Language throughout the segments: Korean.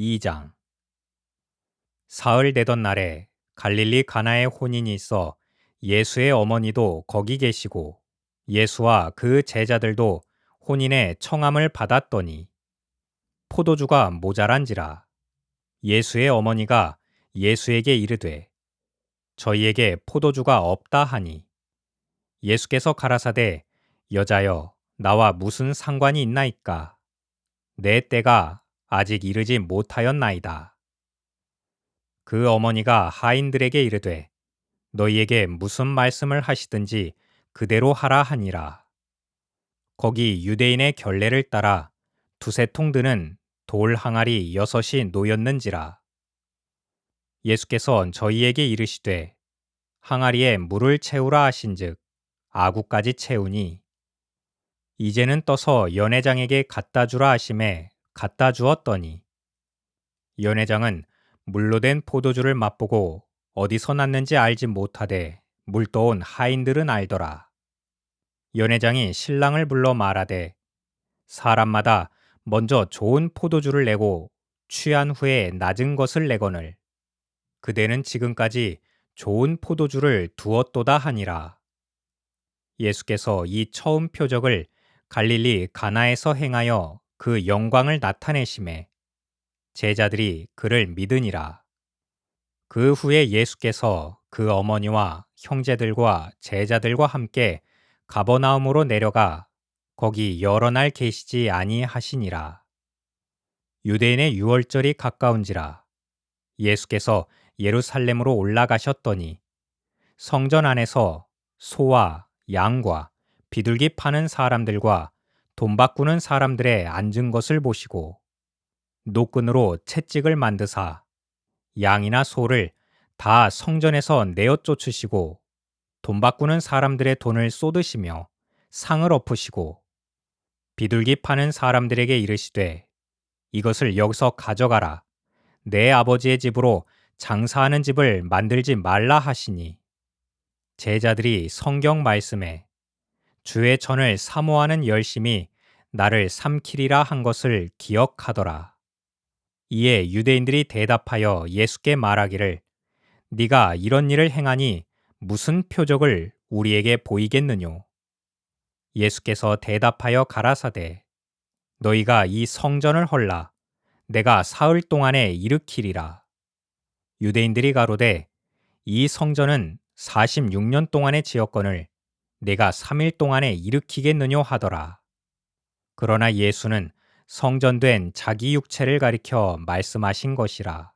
2장. 사흘 되던 날에 갈릴리 가나에 혼인이 있어 예수의 어머니도 거기 계시고 예수와 그 제자들도 혼인의 청함을 받았더니 포도주가 모자란지라 예수의 어머니가 예수에게 이르되 저희에게 포도주가 없다 하니 예수께서 가라사대 여자여 나와 무슨 상관이 있나이까? 내 때가 아직 이르지 못하였나이다. 그 어머니가 하인들에게 이르되 너희에게 무슨 말씀을 하시든지 그대로 하라 하니라. 거기 유대인의 결례를 따라 두세 통 드는 돌 항아리 여섯이 놓였는지라. 예수께서 저희에게 이르시되 항아리에 물을 채우라 하신즉 아구까지 채우니 이제는 떠서 연회장에게 갖다 주라 하심에 갖다 주었더니 연회장은 물로 된 포도주를 맛보고 어디서 났는지 알지 못하되 물떠온 하인들은 알더라. 연회장이 신랑을 불러 말하되 사람마다 먼저 좋은 포도주를 내고 취한 후에 낮은 것을 내거늘 그대는 지금까지 좋은 포도주를 두었도다 하니라. 예수께서 이 처음 표적을 갈릴리 가나에서 행하여 그 영광을 나타내심에 제자들이 그를 믿으니라. 그 후에 예수께서 그 어머니와 형제들과 제자들과 함께 가버나움으로 내려가 거기 여러 날 계시지 아니하시니라. 유대인의 유월절이 가까운지라 예수께서 예루살렘으로 올라가셨더니 성전 안에서 소와 양과 비둘기 파는 사람들과 돈 바꾸는 사람들의 앉은 것을 보시고 노끈으로 채찍을 만드사 양이나 소를 다 성전에서 내어 쫓으시고 돈 바꾸는 사람들의 돈을 쏟으시며 상을 엎으시고 비둘기 파는 사람들에게 이르시되 이것을 여기서 가져가라. 내 아버지의 집으로 장사하는 집을 만들지 말라 하시니. 제자들이 성경 말씀에 주의 전을 사모하는 열심이 나를 삼키리라 한 것을 기억하더라. 이에 유대인들이 대답하여 예수께 말하기를 네가 이런 일을 행하니 무슨 표적을 우리에게 보이겠느뇨? 예수께서 대답하여 가라사대 너희가 이 성전을 헐라 내가 사흘 동안에 일으키리라. 유대인들이 가로되 이 성전은 46년 동안의 지역권을 내가 3일 동안에 일으키겠느뇨 하더라. 그러나 예수는 성전된 자기 육체를 가리켜 말씀하신 것이라.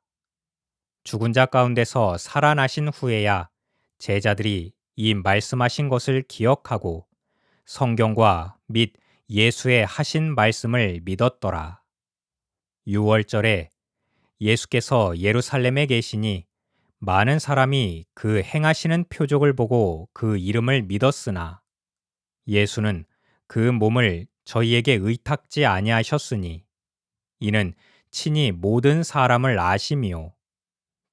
죽은 자 가운데서 살아나신 후에야 제자들이 이 말씀하신 것을 기억하고 성경과 및 예수의 하신 말씀을 믿었더라. 6월절에 예수께서 예루살렘에 계시니 많은 사람이 그 행하시는 표적을 보고 그 이름을 믿었으나 예수는 그 몸을 저희에게 의탁지 아니하셨으니 이는 친히 모든 사람을 아심이요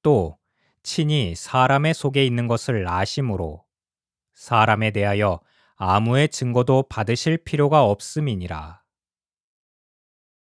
또 친히 사람의 속에 있는 것을 아심으로 사람에 대하여 아무의 증거도 받으실 필요가 없음이니라.